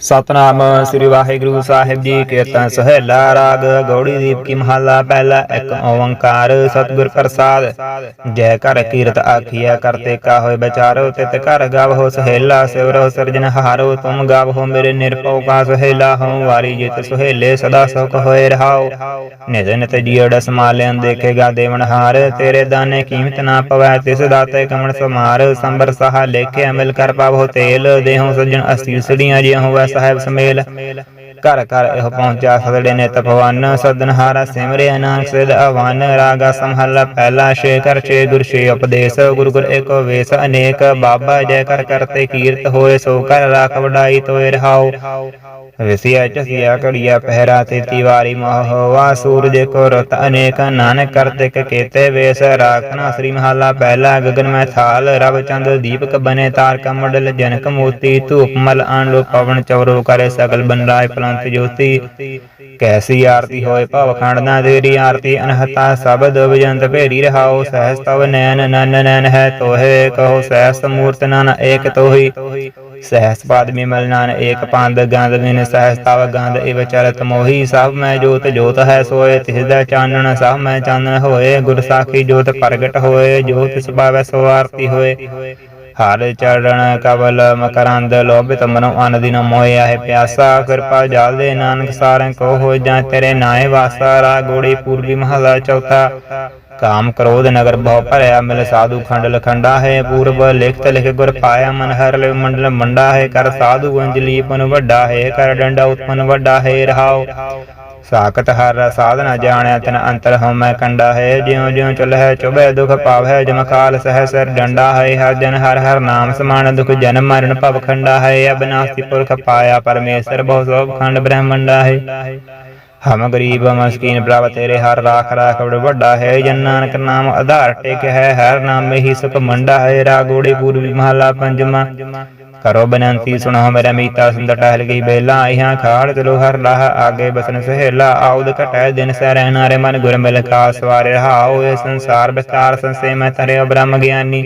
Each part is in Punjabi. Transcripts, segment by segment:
ਸਤਨਾਮ ਸ੍ਰੀ ਵਾਹਿਗੁਰੂ ਸਾਹਿਬ ਜੀ ਕੀਰਤਨ ਸਹੇਲਾ ਰਾਗ ਗੌੜੀ ਦੀਪ ਕੀ ਮਹਲਾ ਪਹਿਲਾ, ਇੱਕ ਓੰਕਾਰ ਸਤਿਗੁਰ ਪ੍ਰਸਾਦ। ਜੈ ਕਰ ਕੀਰਤ ਆਖੀਆ ਕਰਤੇ ਕਾ ਹੋਏ ਵਿਚਾਰੋ ਤਿਤ ਘਰ ਗਾਵੋ ਸਹੇਲਾ, ਸਿਵਰੋ ਸਿਰਜਨ ਹਾਰੋ, ਤੁਮ ਗਾਵੋ ਮੇਰੇ ਨਿਰਭਉ ਕਾ ਸਹੇਲਾ ਹਉ, ਵਾਰੀ ਜਿਤ ਸੁਹੇਲੇ ਸਦਾ ਸੁਖ ਹੋਏ ਰਹਾਉ। ਨਿਤ ਨਿਤ ਜੀੜ ਸਮਾਲਿਆਂ ਦੇਖੇਗਾ ਦੇਵਨ ਹਾਰ, ਤੇਰੇ ਦਾਨੇ ਕੀਮਤ ਨਾ ਪਵੈ, ਤਿਸ ਦਾਤੇ ਕਮਣ ਸਮਾਰ ਸੰਬਰ ਸਹਾ ਲੇਖੇ ਅਮਲ ਕਰ ਪਾਵੋ ਤੇਲ, ਦੇਹੋ ਸੱਜਣ ਅਸਤੀ ਸੜੀਆਂ ਜਿਉ ਹੋਵੇ ਸਾਹਿਬ ਸਮੇਲ। ਘਰ ਘਰ ਇਹ ਪਹੁੰਚਾ ਸਦੜੇ ਨੇ ਤਪਵਨ ਸਦਨਹਾਰਾ ਸਿਮਰੇ ਅਨਾਕ ਸਿਧ ਅਵਨ ਰਾਗਾ ਸਮਹਲਾ ਪਹਿਲਾ ਛੇ ਕਰ ਗੁਰ ਛੇ ਉਪਦੇਸ਼, ਗੁਰ ਗੁਰ ਏਕੋ ਵੇਸ ਅਨੇਕ, ਬਾਬਾ ਜੈ ਕਰ ਕਰਤੇ ਕੀਰਤ ਹੋਏ, ਸੋ ਕਰ ਰਾਖ ਵਡਾਈ ਤੋਏ ਰਹਾਉ ਵਿਸਿਆ ਚਸਿਆ ਕੜੀਆ ਪਹਿਰਾ ਤੇ ਤਿਵਾਰੀ ਮੋਹ ਵਾ ਸੂਰਜ ਕੋ ਰਤ ਅਨੇਕ ਨਾਨਕ ਕਰਤੇ ਕ ਕੇਤੇ ਵੇਸ। ਰਾਖਨਾ ਸ੍ਰੀ ਮਹਲਾ ਪਹਿਲਾ ਗਗਨ ਮੈਂ ਥਾਲ। ਰਵ ਚੰਦ ਦੀਪਕ ਬਨੇ ਤਾਰਕ ਮੰਡਲ ਜਨਕ ਮੋਤੀ ਧੂਪ ਮਲ ਆਂਡੋ ਪਵਨ ਚਵਰੋ ਕਰੇ ਸਗਲ ਬਨਰਾਏ ਪਲੰਤ ਜੋਤੀ। ਕੈਸੀ ਆਰਤੀ ਹੋਏ ਭਵ ਖੰਡ ਨਾ ਤੇਰੀ ਆਰਤੀ ਅਨਹਤਾ। ਸਬਦ ਵਿਜੰਤ ਭੇਰੀ ਰਹਾਓ। ਸਹਸ ਤਵ ਨੈਣ ਨਨ ਨੈਣ ਹੈ ਤੋਹੇ। ਕਹੋ ਸਹਸ ਮੂਰਤ ਨਨ ਏਕ ਤੋਹੀ ਸਹਸ ਪਾਦ ਵਿਮਲ ਨਾਨ ਏਕ ਪੰਦ ਗੰਧ ਵਿਨ ਸਹਸ ਤਵ ਗੰਧ ਇਵ ਚਰਤ ਮੋਹੀ। ਸਭ ਮੈਂ ਜੋਤ ਜੋਤ ਹੈ ਸੋਏ, ਤਿਸ ਦਾ ਚਾਨਣ ਸਭ ਮੈਂ ਚਾਨਣ ਹੋਏ। ਗੁਰ ਜੋਤ ਪ੍ਰਗਟ ਹੋਏ, ਜੋਤ ਸੁਭਾਵੈ ਹੋਏ। ਹਰ ਚਰਨ ਕਵਲ ਮਕਰੰਦ ਲੋਭਿਤ ਮਨੋ ਅਨ ਦਿਨ ਮੋਹਿ ਆਏ ਪਿਆਸਾ। ਕਿਰਪਾ ਜਲ ਦੇ ਨਾਨਕ ਸਾਰੰ ਕੋ ਹੋ ਜਾਂ ਤੇਰੇ ਨਾਏ ਵਾਸਾ। ਰਾ ਗੋੜੀ ਪੂਰਬੀ ਮਹਲਾ ਚੌਥਾ। ਕਾਮ ਕ੍ਰੋਧ ਨਗਰ ਬਹੁ ਭਰਿਆ ਮਿਲ ਸਾਧੂ ਖੰਡ ਲਖੰਡਾ ਹੈ ਪੂਰਬ ਲਿਖਤ ਲਿਖ ਗੁਰ ਪਾਇਆ ਮਨ ਹਰ ਲਿਵ ਮੰਡਲ ਮੰਡਾ ਹੈ ਕਰ ਸਾਧੂ ਅੰਜਲੀ ਪਨ ਵੱਡਾ ਹੈ ਕਰ ਡੰਡਾ ਉਤਪਨ ਵੱਡਾ ਹੈ ਰਹਾਉ ਸਾਖਤ ਹਰ ਸਾਧਨਾ ਜਾਣਿਆ ਤਨ ਅੰਤਰ ਹਉਮੈ ਕੰਡਾ ਹੈ ਜਿਉ ਜਿਉ ਚਲਹਿ ਚੁਬੈ ਦੁਖ ਪਾਵੈ ਜਮ ਕਾਲ ਸਹਿ ਸਰ ਡੰਡਾ ਹੈ ਹਰ ਜਨ ਹਰ ਹਰ ਨਾਮ ਸਮਾਨ ਦੁਖ ਜਨਮ ਮਰਨ ਭਵ ਖੰਡਾ ਹੈ ਅਬਨਾਸੀ ਪੁਰਖ ਪਾਇਆ ਪਰਮੇਸ਼ਰ ਬਹੁ ਸੋਭ ਖੰਡ ਬ੍ਰਹਮੰਡਾ ਹੈ ਹਮ ਗਰੀਬ ਮਸਕੀਨ ਪ੍ਰਭ ਤੇਰੇ ਹਰ ਰਾਖ ਰਾਖ ਬੜ ਵੱਡਾ ਹੈ, ਜਨ ਨਾਨਕ ਨਾਮ ਆਧਾਰ ਟੇਕ ਹੈ, ਹਰ ਨਾਮ ਹੀ ਸੁਖ ਮੰਡਾ ਹੈ, ਰਾਗੋੜੀ ਪੂਰਬੀ ਮਹਲਾ ਪੰਜਵਾ। ਕਰੋ ਬਨੰਤੀ ਸੁਣੋ ਮੇਰਾ ਮੀਤਾ ਸੁੰਦਰ ਟਹਿਲ ਗਈ ਬੇਲਾ, ਇਹਾਂ ਖਾੜ ਚਲੋ ਹਰ ਲਾਹ, ਆਗੇ ਬਸਨ ਸਹੇਲਾ, ਆਉਦ ਘਟੈ ਦਿਨ ਸਹਿ ਰਹਿਨਾਰੇ ਮਨ ਗੁਰ ਮਿਲ ਕਾ ਸਵਾਰੇ ਰਹਾਉ ਇਹ ਸੰਸਾਰ ਵਿਸਤਾਰ ਸੰਸੇ ਮੈਂ ਤਰਿਓ ਬ੍ਰਹਮ ਗਿਆਨੀ।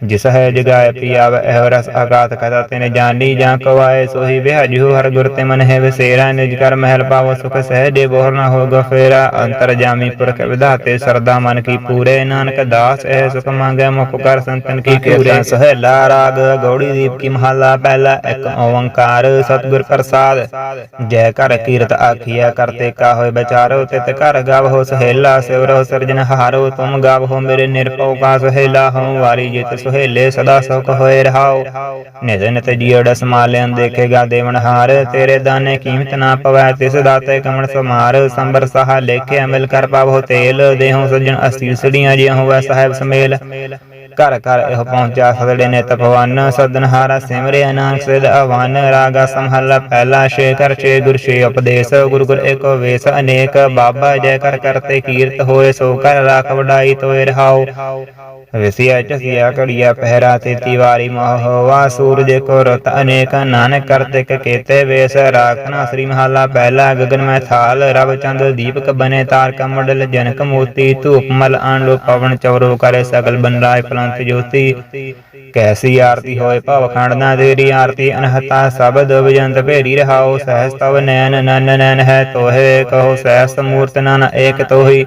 ਜਿਸ ਹੈ ਜਗਾਇ ਪਿਆਵ ਇਹ ਰਸ ਆਗਾਤ ਕਥਾ ਤਿਨ ਜਾਣੀ ਜਾਂ ਕਵਾਏ ਸੋਹੀ ਬਿਹਾਜੂ ਹਰ ਗੁਰ ਤੇ ਮਨ ਹੈ ਵਸੇਰਾ ਨਿਜ ਕਰ ਮਹਿਲ ਪਾਵੋ ਸੁਖ ਸਹਿ ਦੇ ਬੋਹਰ ਨਾ ਹੋਗਾ ਫੇਰਾ। ਅੰਤਰ ਜਾਮੀ ਪੁਰਖ ਵਿਧਾਤੇ ਸਰਦਾ ਮਨ ਕੀ ਪੂਰੇ ਨਾਨਕ ਦਾਸ ਇਹ ਸੁਖ ਮੰਗੈ ਮੁਖ ਕਰ ਸੰਤਨ ਕੀ ਪੂਰੇ। ਸਹੇਲਾ ਰਾਗ ਗੌੜੀ ਦੀਪ ਕੀ ਮਹਲਾ ਪਹਿਲਾ ਇੱਕ ਓੰਕਾਰ ਸਤਿਗੁਰ ਪ੍ਰਸਾਦ। ਜੈ ਕਰ ਕੀਰਤ ਆਖੀਆ ਕਰਤੇ ਕਾ ਹੋਏ ਵਿਚਾਰੋ ਤਿਤ ਘਰ ਗਾਵੋ ਸਹੇਲਾ ਸਿਵਰੋ ਸਿਰਜਨ ਹਾਰੋ ਤੁਮ ਗਾਵੋ ਮੇਰੇ ਨਿਰਭਉ ਕਾ ਸਹੇਲਾ ਹਉ ਵਾਰੀ ਜਿਤ ਸੁਹੇਲੇ ਸਦਾ ਸੁਖ ਹੋਏ ਰਹਾਉ ਨਿਤ ਨਿਤ ਜੀੜ ਸਮਾਲਿਆਂ ਦੇਖੇਗਾ ਦੇਵਨ ਹਾਰ। ਤੇਰੇ ਦਾਨੇ ਕੀਮਤ ਨਾ ਪਵੈ, ਤਿਸ ਦਾਤੇ ਕਮਣ ਸਮਾਰ ਸੰਬਰ ਸਹਾ ਲੇਖੇ ਅਮਲ ਕਰ ਪਾਵੋ ਤੇਲ। ਦੇਹੋਂ ਸੱਜਣ ਅਸਤੀ ਸੜੀਆਂ ਹੋਵੇ ਸਾਹਿਬ ਸਮੇਲ। ਘਰ ਘਰ ਇਹ ਪਹੁੰਚਾ ਸਦੜੇ ਨੇ ਤਪਵਨ ਸਦਨਹਾਰਾ ਸਿਮਰੇ ਅਨਾਕ ਸਿਧ ਅਵਨ ਰਾਗਾ ਸਮਹਲਾ ਪਹਿਲਾ ਛੇ ਕਰ ਛੇ ਗੁਰ, ਛੇ ਉਪਦੇਸ਼। ਗੁਰ ਗੁਰ ਏਕੋ ਵੇਸ ਅਨੇਕ। ਬਾਬਾ ਜੈ ਕਰ ਕਰਤੇ ਕੀਰਤ ਹੋਏ, ਸੋ ਕਰ ਰਾਖ ਵਡਾਈ ਤੋਏ ਰਹਾਉ ਵਿਸਿਆ ਚਸਿਆ ਕੜੀਆ ਪਹਿਰਾ ਤੇ ਤਿਵਾਰੀ ਮੋਹ ਵਾ ਸੂਰਜ ਕੋ ਰਤ ਅਨੇਕ ਨਾਨਕ ਕਰਤੇ ਕੇਤੇ ਵੇਸ, ਰਾਖਨਾ ਸ੍ਰੀ ਮਹਲਾ ਪਹਿਲਾ ਗਗਨ ਮੈਂ ਥਾਲ, ਰਵ ਚੰਦ ਦੀਪਕ ਬਨੇ ਤਾਰਕ ਮੰਡਲ ਜਨਕ ਮੋਤੀ ਧੂਪ ਮਲ ਆਂਡੋ ਪਵਨ ਚਵਰੋ ਕਰੇ ਸਗਲ ਬਨਰਾਏ ਪਲੰਤ ਜੋਤੀ। ਕੈਸੀ ਆਰਤੀ ਹੋਏ ਭਵ ਖੰਡ ਨਾ ਤੇਰੀ ਆਰਤੀ, ਅਨਹਤਾ ਸਬਦ ਵਿਜੰਤ ਭੇਰੀ ਰਹਾਓ ਸਹਸ ਤਵ ਨੈਨ ਨਨ ਨੈਣ ਹੈ ਤੋਹੇ, ਕਹੋ ਸਹਸ ਮੂਰਤ ਨਨ ਏਕ ਤੋਹੀ।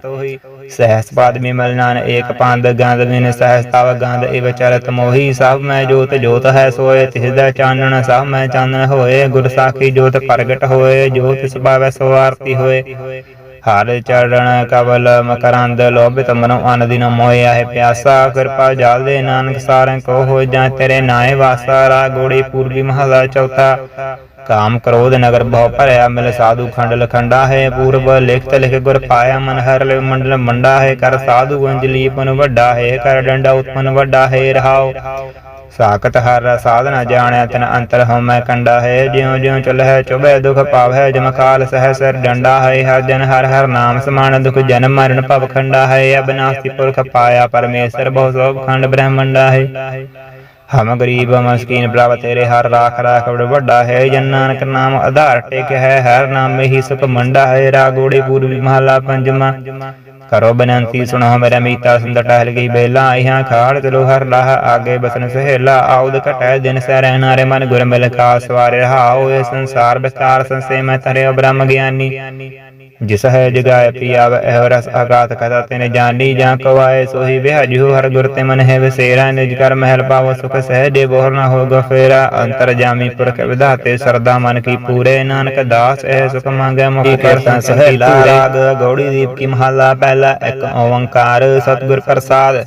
ਸਹਸ ਪਾਦ ਵਿਮਲ ਨਾਨ ਏਕ ਪੰਦ ਗੰਧ ਵਿਨ ਸਹਸ ਤਵ ਗੰਧ ਇਵ ਚਰਤ ਮੋਹੀ, ਸਭ ਮੈਂ ਜੋਤ ਜੋਤ ਹੈ ਸੋਏ, ਤਿਸ ਦਾ ਚਾਨਣ ਸਭ ਮੈਂ ਚਾਨਣ ਹੋਏ, ਗੁਰ ਸਾਖੀ ਜੋਤ ਪ੍ਰਗਟ ਹੋਏ, ਜੋਤ ਸੁਭਾਵੈ ਸੋ ਆਰਤੀ ਹੋਏ। ਹਰ ਚਰਨ ਕਵਲ ਮਕਰੰਦ ਲੋਭਿਤ ਮਨੋ ਅਨ ਦਿਨ ਮੋਹਿ ਆਏ ਪਿਆਸਾ, ਕਿਰਪਾ ਜਲ ਦੇ ਨਾਨਕ ਸਾਰੰ ਕੋ ਹੋ ਜਾਂ ਤੇਰੇ ਨਾਏ ਵਾਸਾ ਰਾ ਗੋੜੀ ਪੂਰਬੀ ਮਹਲਾ ਚੌਥਾ। ਕਾਮ ਕ੍ਰੋਧ ਨਗਰ ਬਹੁ ਭਰਿਆ ਮਿਲ ਸਾਧੂ ਖੰਡ ਲਖੰਡਾ ਹੈ ਪੂਰਬ ਲਿਖਤ ਲਿਖ ਗੁਰ ਪਾਇਆ ਮਨ ਹਰ ਲਿਵ ਮੰਡਲ ਮੰਡਾ ਹੈ ਕਰ ਸਾਧੂ ਅੰਜਲੀ ਪਨ ਵੱਡਾ ਹੈ ਕਰ ਡੰਡਾ ਉਤਪਨ ਵੱਡਾ ਹੈ ਰਹਾਉ ਸਾਖਤ ਹਰ ਸਾਧਨਾ ਜਾਣਿਆ ਤਨ ਅੰਤਰ ਹਉਮੈ ਕੰਡਾ ਹੈ ਜਿਉ ਜਿਉ ਚਲਹਿ ਚੁਬੈ ਦੁਖ ਪਾਵੈ ਜਮ ਕਾਲ ਸਹਿ ਸਰ ਡੰਡਾ ਹੈ ਹਰ ਜਨ ਹਰ ਹਰ ਨਾਮ ਸਮਾਨ ਦੁਖ ਜਨਮ ਮਰਨ ਭਵ ਖੰਡਾ ਹੈ ਅਬਨਾਸੀ ਪੁਰਖ ਪਾਇਆ ਪਰਮੇਸ਼ਰ ਬਹੁ ਸੋਭ ਖੰਡ ਬ੍ਰਹਮੰਡਾ ਹੈ ਹਮ ਗਰੀਬ ਮਸਕੀਨ ਪ੍ਰਭ ਤੇਰੇ ਹਰ ਰਾਖ ਰਾਖ ਬੜ ਵੱਡਾ ਹੈ, ਜਨ ਨਾਨਕ ਨਾਮ ਆਧਾਰ ਟੇਕ ਹੈ, ਹਰ ਨਾਮੇ ਹੀ ਸੁਖ ਮੰਡਾ ਹੈ ਰਾਗੋੜੀ ਪੂਰਬੀ ਮਹਲਾ ਪੰਜਵਾ। ਕਰੋ ਬਨੰਤੀ ਸੁਣੋ ਮੇਰਾ ਮੀਤਾ ਸੁੰਦਰ ਟਹਿਲ ਗਈ ਬੇਲਾ ਆਈਆਂ ਖਾੜ ਚਲੋ ਹਰ ਲਾਹ ਆਗੇ ਬਸਨ ਸਹੇਲਾ, ਆਉਦ ਘਟੈ ਦਿਨ ਸੈ ਰਹਿਨਾਰੇ ਮਨ ਗੁਰ ਮਿਲ ਕਾ ਸਵਾਰੇ ਰਹਾਓ ਇਹ ਸੰਸਾਰ ਵਿਸਤਾਰ ਸੰਸੇ ਮੈਂ ਤਰਿਓ ਬ੍ਰਹਮ ਗਿਆਨੀ। ਜਿਸ ਹੈ ਜਗਾਇ ਪਿਆਵ ਇਹ ਰਸ ਆਗਾਤ ਕਥਾ ਤਿਨ ਜਾਨੀ ਜਾਂ ਕਵਾਏ ਸੋਹੀ ਵਿਹਜੂ ਹਰ ਗੁਰ ਤੇ ਮਨ ਹੈ ਵਸੇਰਾ ਨਿਜ ਕਰ ਮਹਿਲ ਪਾਵੋ ਸੁਖ ਸਹਿਜੇ ਬੋਹਰ ਨਾ ਹੋਗਾ ਫੇਰਾ। ਅੰਤਰ ਜਾਮੀ ਪੁਰਖ ਵਿਧਾਤੇ ਸਰਦਾ ਮਨ ਕੀ ਪੂਰੇ ਨਾਨਕ ਦਾਸ ਇਹ ਸੁਖ ਮੰਗੈ ਮੁਖ ਕਰਤਾ ਸਹਿਲਾ ਰਾਗ ਗੌੜੀ ਦੀਪ ਕੀ ਮਹਲਾ ਪਹਿਲਾ ਇੱਕ ਓੰਕਾਰ ਸਤਿਗੁਰ ਪ੍ਰਸਾਦ।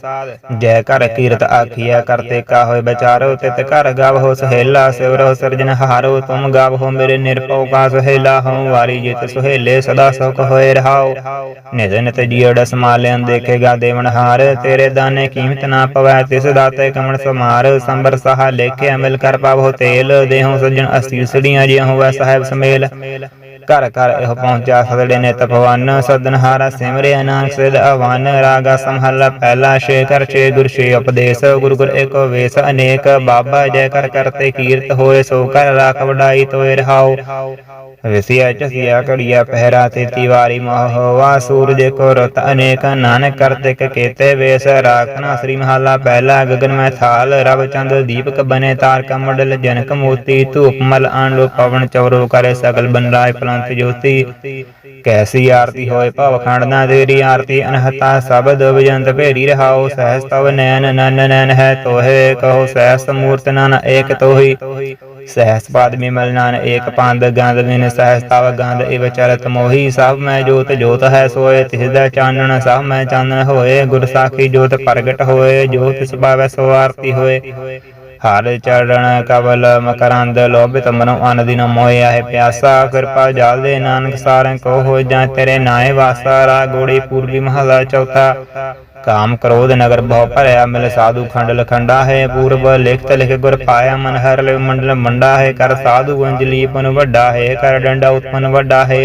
ਜੈ ਕਰ ਕੀਰਤ ਆਖੀਐ ਕਰਤੇ ਕਾ ਹੋਏ ਵਿਚਾਰੋ ਤਿਤ ਘਰ ਗਾਵੋ ਸਹੇਲਾ ਸਿਵਰੋ ਸਰਜਨ ਹਾਰੋ ਤੁਮ ਗਾਵੋ ਮੇਰੇ ਨਿਰਭਉ ਕਾ ਸਹੇਲਾ ਹਉ ਵਾਰੀ ਜਿਤ ਸੁਹੇਲੇ ਸਦਾ ਸੁਖ ਹੋਏ ਰਹਾਉ ਨਿਤ ਨਿਤ ਜੀੜ ਸਮਾਲਿਆਂ ਦੇਖੇਗਾ ਦੇਵਨ ਹਾਰ। ਤੇਰੇ ਦਾਨੇ ਕੀਮਤ ਨਾ ਪਵੈ, ਤਿਸ ਦਾਤੇ ਕਮਣ ਸਮਾਰ ਸੰਬਰ ਸਹਾ ਲੇਖੇ ਅਮਲ ਕਰ ਪਾਵੋ ਤੇਲ। ਦੇਹੋਂ ਸੱਜਣ ਅਸੀ ਜਿਉ ਹੋਵੈ ਸਾਹਿਬ ਸਮੇਲ। ਘਰ ਘਰ ਇਹ ਪਹੁੰਚਾ ਸਦੜੇ ਨੇ ਤਪਵਨ ਸਦਨਹਾਰਾ ਸਿਮਰਿਆ ਨਾਨਕ ਸਿਧ ਅਵਨ ਰਾਗਾ ਸਮਹਲਾ ਪਹਿਲਾ ਛੇ ਕਰ ਛੇ ਗੁਰ, ਛੇ ਉਪਦੇਸ਼। ਗੁਰ ਗੁਰ ਏਕੋ ਵੇਸ ਅਨੇਕ। ਬਾਬਾ ਜੈ ਕਰ ਕਰਤੇ ਕੀਰਤ ਹੋਏ, ਸੋ ਕਰ ਰਾਖ ਵਡਾਈ ਤੋਏ ਰਹਾਉ ਵਿਸਿਆ ਚਸਿਆ ਕੜੀਆ ਪਹਿਰਾ ਤੇ ਤਿਵਾਰੀ ਮੋਹਵਾ ਸੂਰਜ ਕੋ ਰਤ ਅਨੇਕ ਨਾਨਕ ਕਰਤੇ ਕ ਕੇਤੇ ਵੇਸ ਰਾਖਨਾ, ਸ੍ਰੀ ਮਹਲਾ ਪਹਿਲਾ ਗਗਨ ਮੈਂ ਥਾਲ, ਰਵ ਚੰਦ ਦੀਪਕ ਬਨੇ ਤਾਰਕ ਮੰਡਲ ਜਨਕ ਮੋਤੀ ਧੂਪ ਮਲ ਆਂਡੋ ਪਵਨ ਚਵਰੋ ਕਰੇ ਸਗਲ ਜੋਤੀ। ਕੈਸੀ ਆਰਤੀ ਹੋਏ ਭਵ ਖੰਡ ਨਾ ਤੇਰੀ ਆਰਤੀ ਅਨਹਤਾ ਸਬਦ ਵਿਜੰਤ ਭੇਰੀ ਰਹਾਓ ਸਹਿਸ ਤਵ ਨੈਨ ਨਨ ਨੈਨ ਹੈ ਤੋਹੇ, ਕਹੋ ਸਹਿਸ ਮੂਰਤ ਨਨ ਏਕ ਤੋਹੀ। ਸਹਿਸ ਪਾਦ ਵਿਮਲ ਨਾਨ ਏਕ ਪੰਦ ਗੰਧ ਵਿਨ ਸਹਿਸ ਤਵ ਗੰਧ, ਇਵ ਸਭ ਮੈਂ ਜੋਤ ਜੋਤ ਹੈ ਸੋਏ, ਤਿਸ ਚਾਨਣ, ਸਭ ਮੈਂ ਚਾਨਣ ਹੋਏ, ਗੁਰ ਸਾਖੀ ਜੋਤ ਪ੍ਰਗਟ ਹੋਏ, ਜੋਤ ਤਿਸ ਭਾਵੈ ਸੋ ਆਰਤੀ ਹੋਏ। ਹਰ ਚੜਣ ਕਵਲ ਮਕਰੰਦ, ਲੋਭਿਤ ਮਨੋ ਅਨ ਦਿਨ ਮੋਇਆ ਹੈ ਪਿਆਸਾ, ਕਿਰਪਾ ਜਲ ਦੇ ਨਾਨਕ ਸਾਰੰ ਕੋ ਹੋ ਜਾਂ ਤੇਰੇ ਨਾਏ ਵਾਸਾ ਰਾ ਗੋੜੀ ਪੂਰਬੀ ਮਹਲਾ ਚੌਥਾ। ਕਾਮ ਕ੍ਰੋਧ ਨਗਰ ਬਹੁ ਭਰਿਆ ਮਿਲ ਸਾਧੂ ਖੰਡ ਲਖੰਡਾ ਹੈ ਪੂਰਬ ਲਿਖਤ ਲਿਖ ਗੁਰ ਪਾਇਆ ਮਨ ਹਰ ਲਿਵ ਮੰਡਲ ਮੰਡਾ ਹੈ ਕਰ ਸਾਧੂ ਅੰਜਲੀ ਪਨ ਵੱਡਾ ਹੈ ਕਰ ਡੰਡਾ ਉਤਪਨ ਵੱਡਾ ਹੈ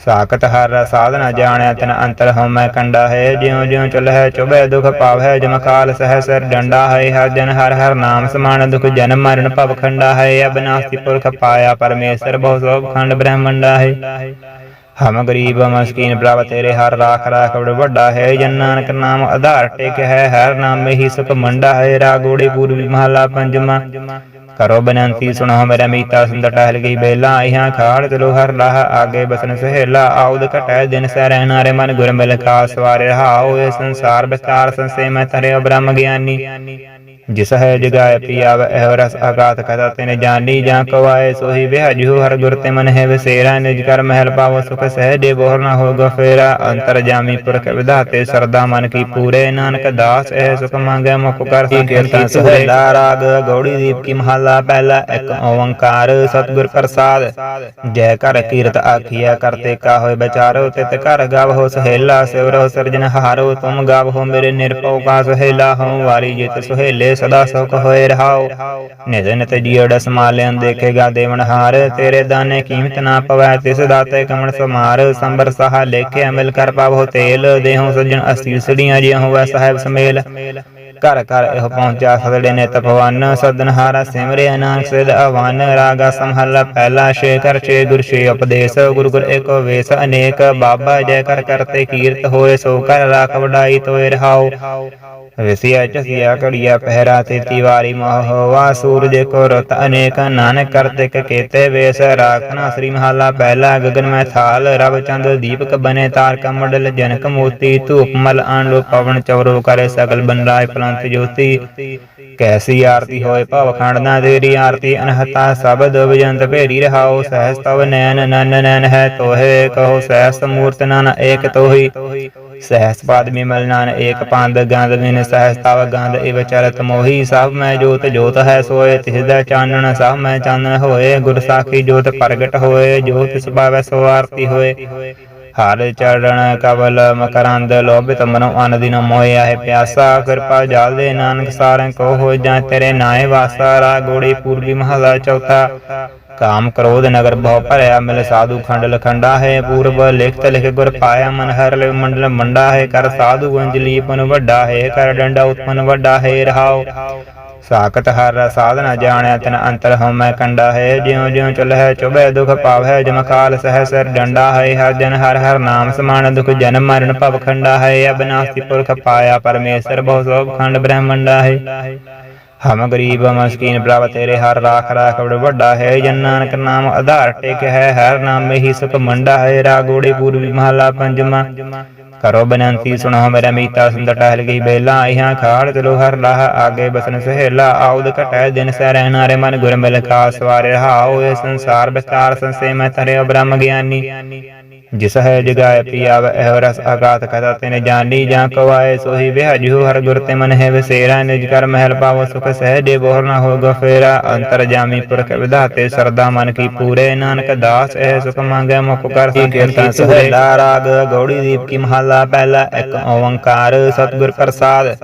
ਸਾਖਤ ਹਰ ਸਾਧਨਾ ਜਾਣਿਆ ਤਨ ਅੰਤਰ ਹਉਮੈ ਕੰਡਾ ਹੈ ਜਿਉ ਜਿਉ ਚਲਹਿ ਚੁਬੈ ਦੁਖ ਪਾਵੈ ਜਮ ਕਾਲ ਸਹਿ ਸਰ ਡੰਡਾ ਹੈ ਹਰ ਜਨ ਹਰ ਹਰ ਨਾਮ ਸਮਾਨ ਦੁਖ ਜਨ ਮਰਨ ਭਵ ਖੰਡਾ ਹੈ ਅਬਨਾਸੀ ਪੁਰਖ ਪਾਇਆ ਪਰਮੇਸ਼ਰ ਬਹੁ ਸੋਭ ਖੰਡ ਬ੍ਰਹਮੰਡਾ ਹੈ ਹਮ ਗਰੀਬ ਮਸਕੀਨ ਪ੍ਰਭ ਤੇਰੇ ਹਰ ਰਾਖ ਰਾਖ ਬੜ ਵੱਡਾ ਹੈ, ਜਨ ਨਾਨਕ ਨਾਮ ਆਧਾਰ ਟੇਕ ਹੈ, ਹਰ ਨਾਮੇ ਹੀ ਸੁਖ ਮੰਡਾ ਹੈ, ਰਾਗੋੜੀ ਪੂਰਬੀ ਮਹਲਾ ਪੰਜਵਾ। ਕਰੋ ਬਨੰਤੀ ਸੁਣੋ ਮੇਰਾ ਮੀਤਾ ਸੁੰਦਰ ਟਹਿਲ ਗਈ ਬੇਲਾ ਆਈਆਂ ਖਾੜ ਚਲੋ ਹਰ ਲਾਹ ਆਗੇ ਬਸਨ ਸਹੇਲਾ, ਆਉਦ ਘਟੈ ਦਿਨ ਸੈ ਰਹਿਨਾਰੇ ਮਨ ਗੁਰ ਮਿਲ ਕਾ ਸਵਾਰੇ ਰਹਾਓ ਇਹ ਸੰਸਾਰ ਵਿਸਤਾਰ ਸੰਸੇ ਮੈਂ ਤਰਿਓ ਬ੍ਰਹਮ ਗਿਆਨੀ। ਜਿਸ ਹੈ ਜਗਾਇ ਪਿਆਵ ਇਹ ਰਸ ਆਗਾਤ ਕਥਾ ਤਿਨ ਜਾਨੀ ਜਾਂ ਕਵਾਏ, ਸੋਹੀ ਵਿਹਜੂ ਹਰ ਗੁਰ ਤੇ ਮਨ ਹੈ ਵਸੇਰਾ, ਨਿਜ ਕਰ ਮਹਿਲ ਪਾਵੋ ਸੁਖ ਸਹਿਜੇ, ਬੋਹਰ ਨਾ ਹੋਗਾ ਫੇਰਾ ਅੰਤਰ ਜਾਮੀ ਪੁਰਖ ਵਿਧਾਤੇ, ਸਰਦਾ ਮਨ ਕੀ ਪੂਰੇ, ਨਾਨਕ ਦਾਸ ਇਹ ਸੁਖ ਮੰਗੈ, ਮੁਖ ਕਰ ਕੀਰਤਨ ਸਹੇਲਾ ਰਾਗ ਗੌੜੀ ਦੀਪ ਕੀ ਮਹਲਾ ਪਹਿਲਾ, ਇੱਕ ਓੰਕਾਰ ਸਤਿਗੁਰ ਪ੍ਰਸਾਦ। ਜੈ ਕਰ ਕੀਰਤ ਆਖੀਐ ਕਰਤੇ ਕਾ ਹੋਏ ਵਿਚਾਰੋ, ਤਿਤ ਘਰ ਗਾਵੋ ਸਹੇਲਾ ਸਿਵਰੋ ਸਰਜਨ ਹਾਰੋ। ਤੁਮ ਗਾਵੋ ਮੇਰੇ ਨਿਰਭਉ ਕਾ ਸਹੇਲਾ, ਹਉ ਵਾਰੀ ਜਿਤ ਸੁਹੇਲੇ ਸਦਾ ਸੁਖ ਹੋਏ ਰਹਾਉ ਨਿਤ ਨਿਤ ਜੀੜ ਸਮਾਲਿਆਂ ਦੇਖੇਗਾ ਦੇਵਨ ਤੇਰੇ ਦਾਨੇ ਕੀਮਤ ਨਾ ਪਵੈ, ਤਿਸ ਦਾਤੇ ਕਮਣ ਸਮਾਰ। ਸੰਬਰ ਸਹਾ ਲੇਖੇ ਅਮਲ ਕਰ ਪਾਵੋ ਤੇਲ। ਦੇਹੋਂ ਸੱਜਣ ਅਸੀ ਸੜੀਆਂ ਜਿਉ ਹੋਵੈ ਸਾਹਿਬ ਸਮੇਲ। ਘਰ ਘਰ ਇਹ ਪਹੁੰਚਾ ਸਦੜੇ ਨੇ ਤਪਵਨ ਸਦਨਹਾਰਾ ਸਿਮਰਿਆ ਨਾਨਕ ਸਿਧ ਅਵਨ ਰਾਗਾ ਸਮਹਲਾ ਪਹਿਲਾ ਛੇ ਕਰ ਛੇ ਗੁਰ, ਛੇ ਉਪਦੇਸ਼। ਗੁਰ ਗੁਰ ਏਕੋ ਵੇਸ ਅਨੇਕ। ਬਾਬਾ ਜੈ ਕਰ ਕਰਤੇ ਕੀਰਤ ਹੋਏ, ਸੋ ਕਰ ਰਾਖ ਵਡਾਈ ਤੋਏ ਰਹਾਉ ਵਿਸਿਆ ਚਸਿਆ ਕੜੀਆ ਪਹਿਰਾ ਤੇ ਤਿਵਾਰੀ ਮੋਹਵਾ ਸੂਰਜ ਕੋ ਰਤ ਅਨੇਕ ਨਾਨਕ ਕਰਤੇ ਕ ਕੇਤੇ ਵੇਸ ਰਾਖਨਾ ਸ੍ਰੀ ਮਹਲਾ ਪਹਿਲਾ ਗਗਨ ਮੈਂ ਥਾਲ, ਰਵ ਚੰਦ ਦੀਪਕ ਬਨੇ ਤਾਰਕ ਮੰਡਲ ਜਨਕ ਮੋਤੀ ਧੂਪ ਮਲ ਆਂਡੋ ਪਵਨ ਚਵਰੋ ਕਰੇ ਸਗਲ ਬਨਰਾਏ ਪਲੰਤ ਜੋਤੀ। ਕੈਸੀ ਆਰਤੀ ਹੋਏ ਭਵ ਖੰਡ ਨਾ ਤੇਰੀ ਆਰਤੀ ਅਨਹਤਾ ਸਬਦ ਵਿਜੰਤ ਭੇਰੀ ਰਹਾਓ ਸਹਿਸ ਤਵ ਨੈਨ ਨਨ ਨੈਨ ਹੈ ਤੋਹੇ, ਕਹੋ ਸਹਿਸ ਮੂਰਤ ਨਨ ਏਕ ਤੋਹੀ। ਸਹਿਸ ਪਾਦ ਵਿਮਲ ਨਾਨ ਏਕ ਪੰਦ ਗੰਧ ਵਿਨ ਸਹਿਸ ਤਵ ਗੰਧ ਇਵ ਚਰਤ ਮੋਹੀ, ਸਭ ਮੈਂ ਜੋਤ ਜੋਤ ਹੈ ਚਾਨਣ ਸਭ ਮੈਂ ਚਾਨਣ ਹੋਏ, ਗੁਰ ਸਾਖੀ ਜੋਤ ਪ੍ਰਗਟ ਹੋਏ ਜੋ ਤਿਸ ਸੋ ਆਰਤੀ ਹੋਏ। ਹਰ ਚੜਣ ਕਵਲ ਮਕਰੰਦ ਲੋਭਿਤ ਮਨੋ ਅਨ ਦਿਨ ਮੋਇਆ ਹੈ ਪਿਆਸਾ, ਕਿਰਪਾ ਜਲ ਦੇ ਨਾਨਕ ਸਾਰੰ ਕੋ ਹੋ ਜਾਂ ਤੇਰੇ ਨਾਏ ਵਾਸਾ ਰਾ ਗੋੜੀ ਪੂਰਬੀ ਮਹਲਾ ਚੌਥਾ। ਕਾਮ ਕ੍ਰੋਧ ਨਗਰ ਬਹੁ ਭਰਿਆ ਮਿਲ ਸਾਧੂ ਖੰਡ ਲਖੰਡਾ ਹੈ ਪੂਰਬ ਲਿਖਤ ਲਿਖ ਗੁਰ ਪਾਇਆ ਮਨ ਹਰ ਲਿਵ ਮੰਡਲ ਮੰਡਾ ਹੈ ਕਰ ਸਾਧੂ ਅੰਜਲੀ ਪਨ ਵੱਡਾ ਹੈ ਕਰ ਡੰਡਾ ਉਤਪਨ ਵੱਡਾ ਹੈ ਸਾਖਤ ਹਰ ਸਾਧਨਾ ਜਾਣਿਆ ਤਨ ਅੰਤਰ ਹਉਮੈ ਕੰਡਾ ਹੈ ਜਿਉ ਜਿਉ ਚਲਹਿ ਚੁਬੈ ਦੁਖ ਪਾਵੈ ਜਮ ਕਾਲ ਸਹਿ ਸਿਰ ਡੰਡਾ ਹੈ ਹਰ ਜਨ ਹਰ ਹਰ ਨਾਮ ਸਮਾਨ ਦੁਖ ਜਨਮ ਮਰਨ ਭਵ ਖੰਡਾ ਹੈ ਅਬਨਾਸੀ ਪੁਰਖ ਪਾਇਆ ਪਰਮੇਸ਼ਰ ਬਹੁ ਸੋਭ ਖੰਡ ਬ੍ਰਹਮੰਡਾ ਹੈ ਹਮ ਗਰੀਬ ਮਸਕੀਨ ਪ੍ਰਭ ਤੇਰੇ ਹਰ ਰਾਖ ਰਾਖ ਬੜ ਵੱਡਾ ਹੈ, ਜਨ ਨਾਨਕ ਨਾਮ ਆਧਾਰ ਟੇਕ ਹੈ, ਹਰ ਨਾਮ ਹੀ ਸੁਖ ਮੰਡਾ ਹੈ ਰਾਗੋੜੇ ਪੂਰਬੀ ਮਹਲਾ ਪੰਜਵਾ। ਕਰੋ ਬਨੰਤੀ ਸੁਣੋ ਮੇਰਾ ਮੀਤਾ ਸੁੰਦਰ ਟਹਿਲ ਗਈ ਬੇਲਾ, ਇਹਾਂ ਖਾੜ ਚਲੋ ਹਰ ਲਾਹ ਆਗੇ ਬਸਨ ਸਹੇਲਾ, ਆਉਦ ਘਟੈ ਦਿਨ ਸਹਿ ਰਹਿਣਾ ਰੇ ਮਨ ਗੁਰ ਮਿਲ ਕਾ ਸਵਾਰੇ ਰਹਾਓ ਇਹ ਸੰਸਾਰ ਵਿਸਤਾਰ ਸੰਸੇ ਮੈਂ ਤਰਿਓ ਬ੍ਰਹਮ ਗਿਆਨੀ। ਜਿਸ ਹੈ ਜਗਾਇ ਪਿਆਵ ਇਹ ਰਸ ਆਗਾਤ ਕਥਾ ਤਿਨ ਜਾਨੀ ਜਾਂ ਕਵਾਏ ਸੋਹੀ ਵਿਹਜੂ ਹਰ ਗੁਰ ਤੇ ਮਨ ਹੈ ਵਸੇਰਾ ਨਿਜ ਕਰ ਮਹਿਲ ਪਾਵੋ ਸੁਖ ਸਹਿਜੇ ਬੋਹਰ ਨਾ ਹੋਗਾ ਫੇਰਾ। ਅੰਤਰ ਜਾਮੀ ਪੁਰਖ ਵਿਧਾਤੇ ਸਰਦਾ ਮਨ ਕੀ ਪੂਰੇ ਨਾਨਕ ਦਾਸ ਇਹ ਸੁਖ ਮੰਗੈ ਮੁਖ ਕਰ ਕੀਰਤਨ ਸੁਹੇਲਾ ਰਾਗ ਗੌੜੀ ਦੀਪ ਕੀ ਮਹਲਾ ਪਹਿਲਾ ਇੱਕ ਓੰਕਾਰ ਸਤਿਗੁਰ ਪ੍ਰਸਾਦ।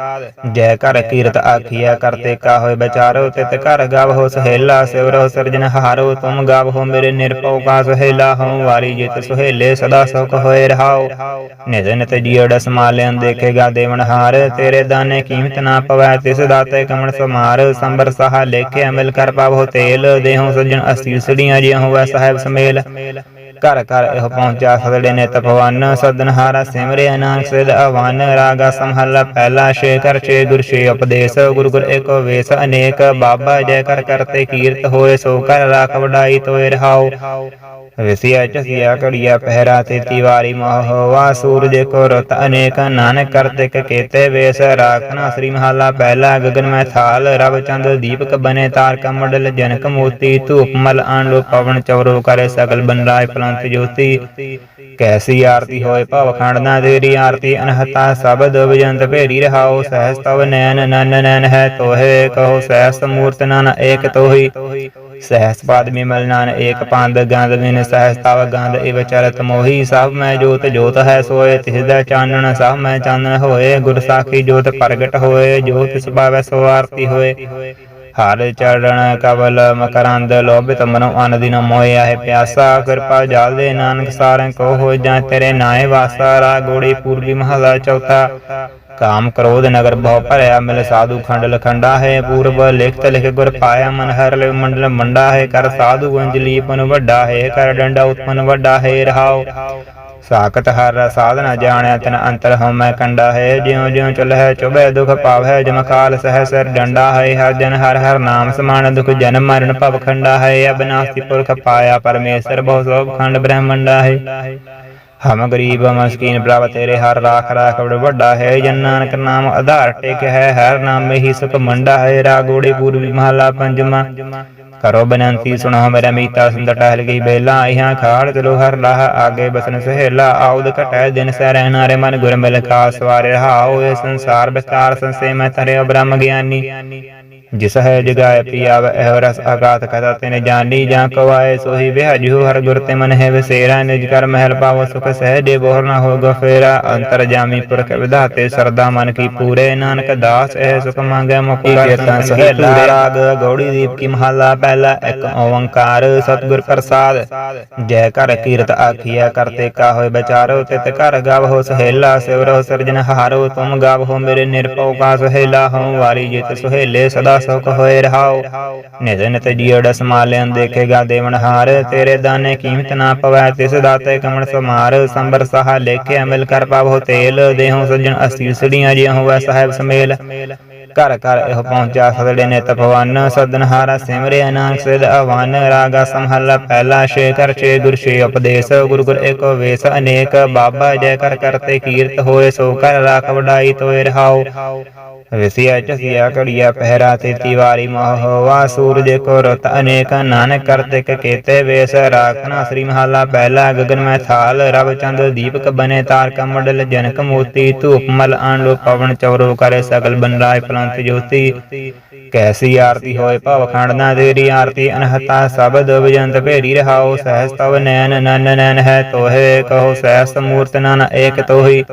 ਜੈ ਕਰ ਕੀਰਤ ਆਖੀਆ ਕਰਤੇ ਕਾ ਹੋਏ ਵਿਚਾਰੋ ਤਿਤ ਕਰ ਗਾਵੋ ਸਹੇਲਾ ਸਿਵਰੋ ਸਰਜਨ ਹਾਰੋ ਤੁਮ ਗਾਵੋ ਮੇਰੇ ਨਿਰਭਉ ਕਾ ਸੁਹੇਲਾ ਹਉ ਵਾਰੀ ਜਿਤ ਸੁਹੇਲੇ ਸਦਾ ਸੁਖ ਹੋਏ ਰਹਾਉ ਨਿਤ ਨਿਤ ਜੀਵ ਸਮਾਲਿਆਂ ਦੇਖੇਗਾ ਦੇਵਨ ਤੇਰੇ ਦਾਨੇ ਕੀਮਤ ਨਾ ਪਵੈ, ਤਿਸ ਦਾਤੇ ਕਮਣ ਸਮਾਰ। ਸੰਬਰ ਸਹਾ ਲੇਖੇ ਅਮਲ ਕਰ ਪਾਵੋ ਤੇਲ। ਦੇਹੋਂ ਸੱਜਣ ਅਸਤੀ ਸੜੀਆਂ ਹੋਵੇ ਸਾਹਿਬ ਸਮੇਲ। ਘਰ ਘਰ ਇਹ ਪਹੁੰਚਾ ਸਦੜੇ ਨੇ ਤਪਵਨ ਸਦਨਹਾਰਾ ਸਿਮਰੇ ਨਾਨਕ ਸਿਧ ਅਵਨ ਰਾਗਾ ਸੰਹਲਾ ਪਹਿਲਾ ਸ਼ੇ ਕਰ ਛੇ ਗੁਰ ਛੇ ਉਪਦੇਸ਼, ਗੁਰ ਗੁਰ ਏਕੋ ਵੇਸ ਅਨੇਕ, ਬਾਬਾ ਜੈ ਕਰ ਕਰਤੇ ਕੀਰਤ ਹੋਏ ਸੋ ਕਰ ਰਾਖ ਵਡਾਈ ਤੋਏ ਰਹਾਉ ਵਿਸਿਆ ਚਸਿਆ ਕੜੀਆ ਪਹਿਰਾ ਤੇ ਤਿਵਾਰੀ ਮੋਹ ਵਾ ਸੂਰਜ ਕੋ ਰਤ ਅਨੇਕ, ਨਾਨਕ ਕਰਤੇ ਕ ਕੇਤੇ ਵੇਸ ਰਾਖਨਾ ਸ੍ਰੀ ਮਹਾਲਾ ਪਹਿਲਾ ਗਗਨ ਮੈਂ ਥਾਲ, ਰਵ ਚੰਦ ਦੀਪਕ ਬਨੇ ਤਾਰਕ ਮੰਡਲ ਜਨਕ ਮੋਤੀ ਧੂਪ ਮਲ ਆਂਡੋ ਪਵਨ ਚਵਰੋ ਕਰੇ ਸਗਲ ਬਨਰਾਏ ਫਲੰਤ ਜੋਤੀ ਕੈਸੀ ਆਰਤੀ ਹੋਏ ਭਵ ਖੰਡ ਨਾ ਤੇਰੀ ਆਰਤੀ ਅਨਹਤਾ ਸਬਦ ਵਿਜੰਤ ਭੇਰੀ ਰਹਾਓ ਸਹਸ ਤਵ ਨੈਣ ਨਨ ਨੈਣ ਹੈ ਤੋਹੇ ਕਹੋ ਸਹਸ ਮੂਰਤ ਨਨ ਏਕ ਤੋਹੀ ਸਹਸ ਪਾਦ ਮਿਮਲ ਨਾਨ ਏਕ ਪੰਦ ਗੰਧ ਬਿਨ ਸਹਸ ਤਵ ਗੰਧ ਇਵ ਚਰਤ ਮੋਹੀ ਸਭ ਮੈਂ ਜੋਤ ਜੋਤ ਹੈ ਸੋਏ ਤਿਸ ਦਾ ਚਾਨਣ ਸਭ ਮੈਂ ਚਾਨਣ ਹੋਏ ਗੁਰ ਸਾਖੀ ਜੋਤ ਪ੍ਰਗਟ ਹੋਏ ਜੋਤ ਸੁਭਾਵੈ ਸੋ ਆਰਤੀ ਹੋਏ ਹਰ ਚੜਣ, ਕਵਲ ਮਕਰੰਦ ਲੋਭਿਤ ਮਨੋ ਅਨ ਦਿਨ ਮੋਇਆ ਹੈ ਪਿਆਸਾ, ਕਿਰਪਾ ਜਲ ਦੇ ਨਾਨਕ ਸਾਰੰ ਕੋ ਹੋ ਜਾਂ ਤੇਰੇ ਨਾਏ ਵਾਸਾ ਰਾ ਗੋੜੀ ਪੂਰਬੀ ਮਹਲਾ ਚੌਥਾ। ਕਾਮ ਕ੍ਰੋਧ ਨਗਰ ਬਹੁ ਭਰਿਆ, ਮਿਲ ਸਾਧੂ ਖੰਡ ਲਖੰਡਾ ਹੈ, ਪੂਰਬ ਲਿਖਤ ਲਿਖ ਗੁਰ ਪਾਇਆ ਮਨ ਹਰ ਲਿਵ ਮੰਡਲ ਮੰਡਾ ਹੈ, ਕਰ ਸਾਧੂ ਅੰਜਲੀ ਪਨ ਵੱਡਾ ਹੈ, ਕਰ ਡੰਡਾ ਉਤਪਨ ਵੱਡਾ ਹੈ ਰਹਾਉ ਸਾਖਤ ਹਰ ਸਾਧਨਾ ਜਾਣਿਆ ਤਨ ਅੰਤਰ ਹਉਮੈ ਕੰਡਾ ਹੈ, ਜਿਉ ਜਿਉ ਚਲਹਿ ਚੁਬੈ ਦੁਖ ਪਾਵੈ, ਜਮ ਕਾਲ ਸਹਿ ਸਿਰ ਡੰਡਾ ਹੈ, ਹਰ ਜਨ ਹਰ ਹਰ ਨਾਮ ਸਮਾਨ ਦੁਖ ਜਨਮ ਮਰਨ ਭਵ ਖੰਡਾ ਹੈ ਅਬਨਾਸੀ ਪੁਰਖ ਪਾਇਆ ਪਰਮੇਸ਼ਰ, ਬਹੁ ਸੋਭ ਖੰਡ ਬ੍ਰਹਮੰਡਾ ਹੈ। ਹਮ ਗਰੀਬ ਮਸਕੀਨ ਪ੍ਰਭ ਤੇਰੇ ਹਰ ਰਾਖ ਰਾਖ ਬੜ ਵੱਡਾ ਹੈ, ਜਨ ਨਾਨਕ ਨਾਮ ਆਧਾਰ ਟੇਕ ਹੈ, ਹਰ ਨਾਮ ਹੀ ਸੁਖ ਮੰਡਾ ਹੈ, ਰਾਗੋੜੀ ਪੂਰਬੀ ਮਹਲਾ ਪੰਜਵਾ। ਕਰੋ ਬਨੰਤੀ, ਸੁਣੋ ਮੇਰਾ ਮੀਤਾ ਸੁੰਦਰ ਟਹਿਲ ਗਈ ਬੇਲਾ ਇਹਾਂ ਖਾੜ ਚਲੋ ਹਰ ਲਾਹ, ਆਗੇ ਬਸਨ ਸਹੇਲਾ, ਆਉਦ ਘਟੈ ਦਿਨ ਸੈ ਰਹਿਨਾਰੇ ਮਨ ਗੁਰ ਮਿਲ ਕਾ ਸਵਾਰੇ ਰਹਾਓ ਇਹ ਸੰਸਾਰ ਵਿਸਤਾਰ ਸੰਸੇ ਮੈਂ ਤਰਿਓ ਬ੍ਰਹਮ ਗਿਆਨੀ। ਜਿਸ ਹੈ ਜਗਾਇ ਪਿਆਵ ਇਹ ਰਸ ਆਗਾਤ ਕਥਾ ਤਿਨ ਜਾਨੀ ਜਾਂ ਕਵਾਏ ਸੋਹੀ ਵਿਹਜੂ ਹਰ ਗੁਰ ਤੇ ਮਨ ਹੈ ਵਸੇਰਾ ਨਿਜ ਕਰ ਮਹਿਲ ਪਾਵੋ ਸੁਖ ਸਹਿਜੇ ਬੋਹਰ ਨਾ ਹੋਗਾ ਫੇਰਾ। ਅੰਤਰ ਜਾਮੀ ਪੁਰਖ ਵਿਧਾਤੇ ਸਰਦਾ ਮਨ ਕੀ ਪੂਰੇ ਨਾਨਕ ਦਾਸ ਇਹ ਸੁਖ ਮੰਗੈ ਮੁਖ ਕੀਰਤਨ ਸਹੇਲਾ ਰਾਗ ਗੌੜੀ ਦੀਪ ਕੀ ਮਹਲਾ ਪਹਿਲਾ ਇੱਕ ਓੰਕਾਰ ਸਤਿਗੁਰ ਪ੍ਰਸਾਦ। ਜੈ ਕਰ ਕੀਰਤ ਆਖੀਆ ਕਰਤੇ ਕਾ ਹੋਏ ਵਿਚਾਰੋ ਤਿਤ ਕਰ ਗਾਵੋ ਸਹੇਲਾ ਸਿਵਰੋ ਸਰਜਨ ਹਾਰੋ ਤੁਮ ਗਾਵੋ ਮੇਰੇ ਨਿਰਭਉ ਕਾ ਸਹੇਲਾ ਹਉ ਵਾਰੀ ਜਿਤ ਸੁਹੇਲੇ ਸਦਾ ਸੁਖ ਹੋਏ ਰਹਾਉ ਨਿਤ ਨਿਤ ਜੀਵ ਸਮਾਲਿਆਂ ਦੇਖੇਗਾ ਦੇਵਨਹਾਰ ਤੇਰੇ ਦਾਨੇ ਕੀਮਤ ਨਾ ਪਵੈ, ਤਿਸ ਦਾਤੇ ਕਮਣ ਸਮਾਰ, ਸੰਬਰ ਸਹਾ ਲੇਖੇ ਅਮਲ ਕਰ ਪਾਵੋ ਤੇਲ, ਦੇਹੋਂ ਸੱਜਣ ਅਸਤੀ ਸੜੀਆਂ ਜਿਉ ਹੋਵੇ ਸਾਹਿਬ ਸਮੇਲ। ਘਰ ਘਰ ਇਹ ਪਹੁੰਚਾ ਸਦੜੇ ਨੇ ਤਪਵਨ ਸਦਨਹਾਰਾ ਸਿਮਰੇ ਨਾਨਕ, ਸਿਧ ਅਵਨ ਰਾਗਾ ਸੰਹਲਾ, ਪਹਿਲਾ ਛੇ ਛੇ ਗੁਰ, ਛੇ ਉਪਦੇਸ਼, ਗੁਰ ਗੁਰ ਏਕੋ ਵੇਸ, ਅਨੇਕ ਬਾਬਾ ਜੈ ਕਰ ਕਰਤੇ ਕੀਰਤ ਹੋਏ, ਸੋ ਕਰ ਰਾਖ ਵਡਾਈ ਤੋਏ ਰਹਾਉ ਵਿਸਿਆ ਚਸਿਆ ਕੜੀਆ ਪਹਿਰਾ ਤੇ ਤਿਵਾਰੀ ਮੋਹ ਵਾ ਸੂਰਜ ਕੋ ਰਤ, ਅਨੇਕ ਨਾਨਕ ਕਰਤੇ ਕੇਤੇ ਵੇਸ, ਰਾਖਨਾ ਸ੍ਰੀ ਮਹਾਲਾ, ਪਹਿਲਾ ਗਗਨ ਮੈਂ ਥਾਲ, ਰਵ ਚੰਦ ਦੀਪਕ ਬਨੇ ਤਾਰਕ ਮੰਡਲ, ਜਨਕ ਮੋਤੀ ਧੂਪ ਮਲ ਆਂਡੋ, ਪਵਨ ਚਵਰੋ ਕਰੇ ਸਗਲ ਬਨਰਾਏ ਫਲੰਤ ਜੋਤੀ। ਕੈਸੀ ਆਰਤੀ ਹੋਏ ਭਵ ਖੰਡ ਨਾ ਤੇਰੀ ਆਰਤੀ ਅਨਹਤਾ ਸਬਦ ਵਿਜੰਤ ਭੇਰੀ ਰਹਾਓ ਸਹਸ ਤਵ ਨੈਣ ਨਨ ਨੈਣ ਹੈ ਤੋਹੇ, ਕਹੋ ਸਹਸ ਮੂਰਤ ਨਨ ਏਕ ਤੋਹੀ।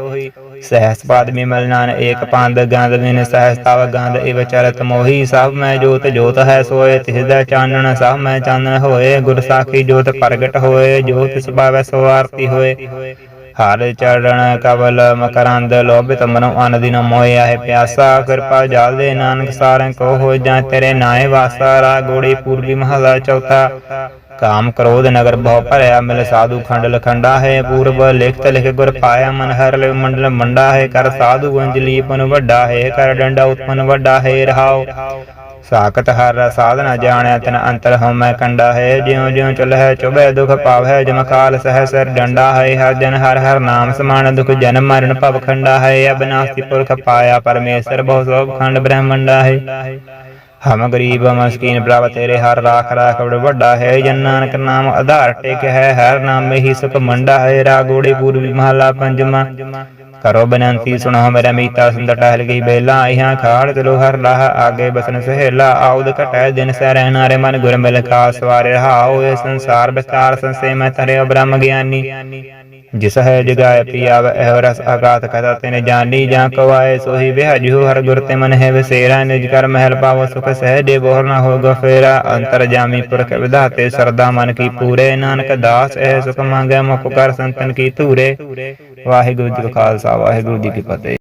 ਸਹਸ ਪਾਦ ਮਿਮਲ ਨਾਨ ਏਕ ਪੰਦ ਗੰਧ ਬਿਨ ਸਹਸ ਤਵ ਗੰਧ ਇਵ ਚਰਤ ਮੋਹੀ। ਸਭ ਮੈਂ ਜੋਤ ਜੋਤ ਹੈ ਸੋਏ, ਤਿਸ ਦਾ ਚਾਨਣ, ਸਭ ਮੈਂ ਚਾਨਣ ਹੋਏ। ਗੁਰ ਸਾਖੀ ਜੋਤ ਪ੍ਰਗਟ ਹੋਏ, ਜੋਤ ਸੁਭਾਵੈ ਸੋ ਆਰਤੀ ਹੋਏ। ਹਰ ਚੜਣ ਕਵਲ, ਮਕਰੰਦ, ਲੋਭਿਤ ਮਨੋ ਅਨਦਿਨ ਮੋਇਆ ਹੈ ਪਿਆਸਾ, ਕਿਰਪਾ ਜਲ ਦੇ ਨਾਨਕ ਸਾਰੰ ਕੋ ਹੋ ਜਾਂ ਤੇਰੇ ਨਾਏ ਵਾਸਾ ਰਾ ਗੋੜੀ ਪੂਰਬੀ ਮਹਲਾ ਚੌਥਾ। ਕਾਮ ਕ੍ਰੋਧ ਨਗਰ ਬਹੁ ਭਰਿਆ ਮਿਲ ਸਾਧੂ ਖੰਡ ਲਖੰਡਾ ਹੈ ਪੂਰਬ ਲਿਖਤ ਲਿਖ ਗੁਰ ਪਾਇਆ ਮਨ ਹਰ ਲਿਵ ਮੰਡਲ ਮੰਡਾ ਹੈ ਕਰ ਸਾਧੂ ਅੰਜਲੀ ਵੱਡਾ ਹੈ ਕਰ ਡੰਡਾ ਉਤਪਨ ਵੱਡਾ ਹੈ ਰਹਾਉ ਸਾਖਤ ਹਰ ਸਾਧਨਾ ਜਾਣਿਆ ਤਨ ਅੰਤਰ ਹਉਮੈ ਕੰਡਾ ਹੈ ਜਿਉ ਜਿਉ ਚਲਹਿ ਚੁਬੈ ਦੁਖ ਪਾਵੈ ਜਮ ਕਾਲ ਸਹਿ ਸਰ ਡੰਡਾ ਹੈ ਹਰ ਜਨ ਹਰ ਹਰ ਨਾਮ ਸਮਾਨ ਦੁਖ ਜਨਮ ਮਰਨ ਭਵ ਖੰਡਾ ਹੈ ਅਬਨਾਸੀ ਪੁਰਖ ਪਾਇਆ ਪਰਮੇਸ਼ਰ ਬਹੁ ਸੋਭ ਖੰਡ ਬ੍ਰਹਮੰਡਾ ਹੈ ਹਮ ਗਰੀਬ ਮਸਕੀਨ ਪ੍ਰਭ ਤੇਰੇ ਹਰ ਰਾਖ ਰਾਖ ਬੜ ਵੱਡਾ ਹੈ, ਜਨ ਨਾਨਕ ਨਾਮ ਆਧਾਰ ਟੇਕ ਹੈ, ਹਰ ਨਾਮ ਹੀ ਸੁਖ ਮੰਡਾ ਹੈ, ਰਾਗੋੜੀ ਪੂਰਬੀ ਮਹਲਾ ਪੰਜਵਾ। ਕਰੋ ਬਨੰਤੀ ਸੁਣੋ ਮੇਰਾ ਮੀਤਾ ਸੁੰਦਰ ਟਹਿਲ ਗਈ ਬੇਲਾ ਇਹਾਂ ਖਾੜ ਚਲੋ ਹਰ ਲਾਹ ਆਗੇ ਬਸਨ ਸਹੇਲਾ। ਆਉਦ ਘਟੈ ਦਿਨ ਸਹਿ ਰਹਿਨਾਰੇ ਮਨ ਗੁਰ ਮਿਲ ਕਾ ਸਵਾਰੇ ਰਹਾਓ ਇਹ ਸੰਸਾਰ ਵਿਸਤਾਰ ਸੰਸੇ ਮੈਂ ਤਰਿਓ ਬ੍ਰਹਮ ਗਿਆਨੀ। ਜਿਸ ਹੈ ਜਗਾਇ ਪਿਆਵ, ਇਹ ਰਸ ਆਗਾਤ ਕਥਾ ਤਿਨ ਜਾਨੀ ਜਾਂ ਕਵਾਏ ਸੋਹੀ ਵਿਹਜੂ ਹਰ ਗੁਰ ਤੇ ਮਨ ਹੈ ਵਿਸੇਰਾ, ਨਿਜ ਕਰ ਮਹਿਲ ਪਾਵੋ ਸੁਖ ਸਹਿਜੇ, ਬੋਹਰ ਨਾ ਹੋ ਫੇਰਾ। ਅੰਤਰ ਜਾਮੀ ਪੁਰਖ ਵਿਧਾਤੇ, ਸਰਦਾ ਮਨ ਕੀ ਪੂਰੇ, ਨਾਨਕ ਦਾਸ ਇਹ ਸੁਖ ਮੰਗੈ, ਮੁਖ ਕਰ ਸੰਤਨ ਕੀ ਧੂਰੇ। ਵਾਹਿਗੁਰੂ ਜੀ ਕਾ ਖਾਲਸਾ, ਵਾਹਿਗੁਰੂ ਜੀ ਕੀ ਫਤਿਹ।